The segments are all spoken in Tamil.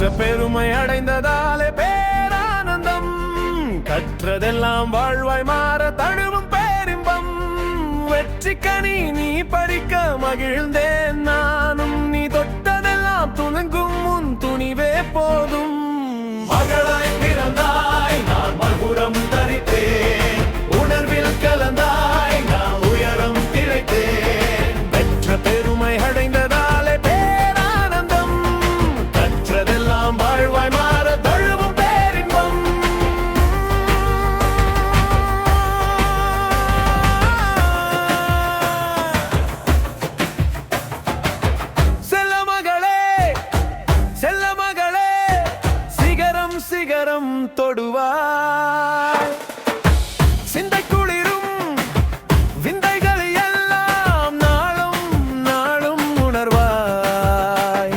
கற்ற பெருமை அடைந்ததாலே பேரானந்தம். கற்றதெல்லாம் வாழ்வாய் மாற தழுவும் பேரின்பம். வெற்றி கனி நீ பறிக்க மகிழ்ந்தேன். நானும் நீ தொட்டதெல்லாம் துணுங்கும் உன் துணிவே போதும். மகளாய் பிறந்தாய் நான் மகுரம் தரித்தேன். உணர்வில் கலந்தாய் நான் உயரம் திரைத்தேன். பெற்ற பெருமை அடைந்த சிகரம் தொடுவாய் சிந்தை குளிரும் விந்தைகள் எல்லாம் நாளும் நாளும் உணர்வாய்.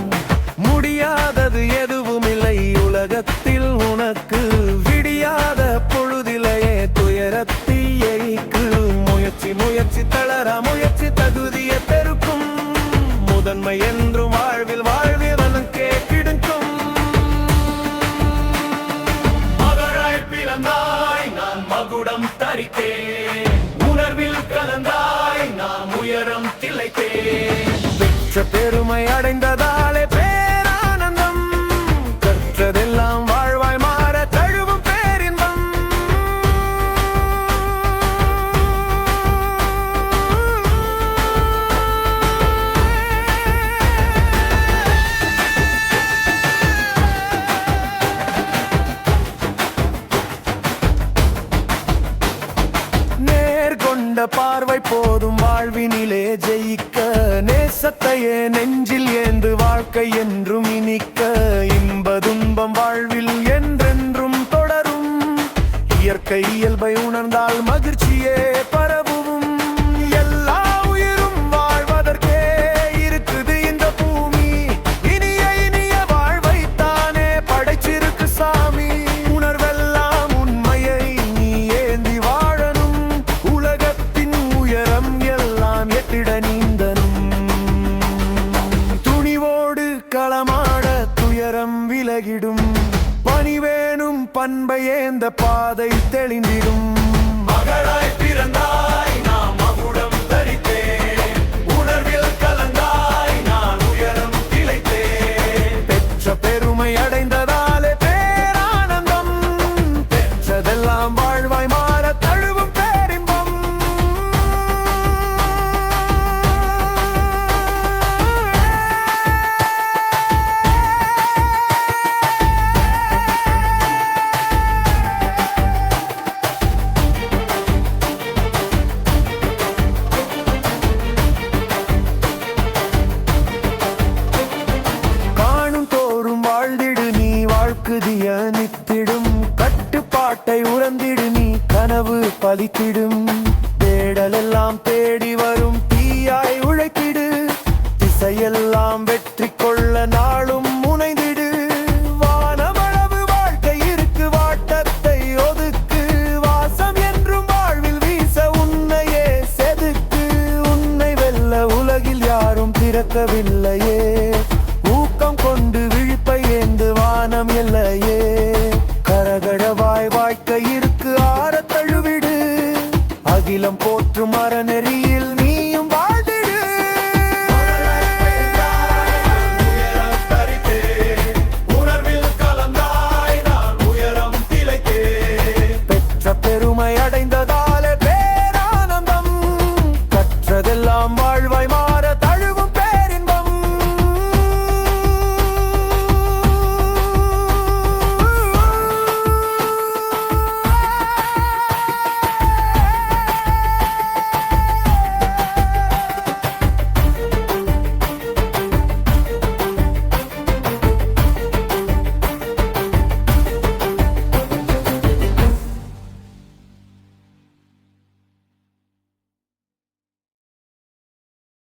முடியாதது எதுவும் இல்லை உலகத்தில் உனக்கு விடியாத பொழுதிலேயே துயரத்தீயைக்கு முயற்சி முயற்சி தளர முயற்சி தகுதியை பெருக்கும். முதன்மை என்றும் வாழ்வில் வாழ் மகுடம் உணர்வில் கலந்தாய் நாம் உயரம் திளைத்தே பெற்ற பெருமை அடைந்ததாலே பேரானந்தம் கண்ட பார்வை போதும் வாழ்வினிலே ஜெயிக்க. நேசத்தையே நெஞ்சில் ஏந்து வாழ்க்கை என்றும் இனிக்க. இன்ப துன்பம் வாழ்வில் என்றென்றும் தொடரும். இயற்கை இயல்பை உணர்ந்தால் மகிழ்ச்சியே பாதை தெளிந்திடும். மகளாய் பிறந்தார் கட்டுப்பாட்டை நீ கனவு பலித்திடும் தேடலெல்லாம் தேடி வரும் தீயாய் உழைத்திடு. திசையெல்லாம் வெற்றி கொள்ள நாளும் முனைந்திடு. வானமளவு வாழ்க்கை இருக்கு வாட்டத்தை ஒதுக்கு. வாசம் என்றும் வாழ்வில் வீச உன்னையே செதுக்கு. உன்னை வெல்ல உலகில் யாரும் திறக்கவில்லையே. ஊக்கம் கொண்டு விழிப்பை ஏந்து வானம் எல்லையே. கரகடவாய் வாழ்க்கையிற்கு இருக்கு ஆற தழுவிடு. அகிலம் போற்றும் மரண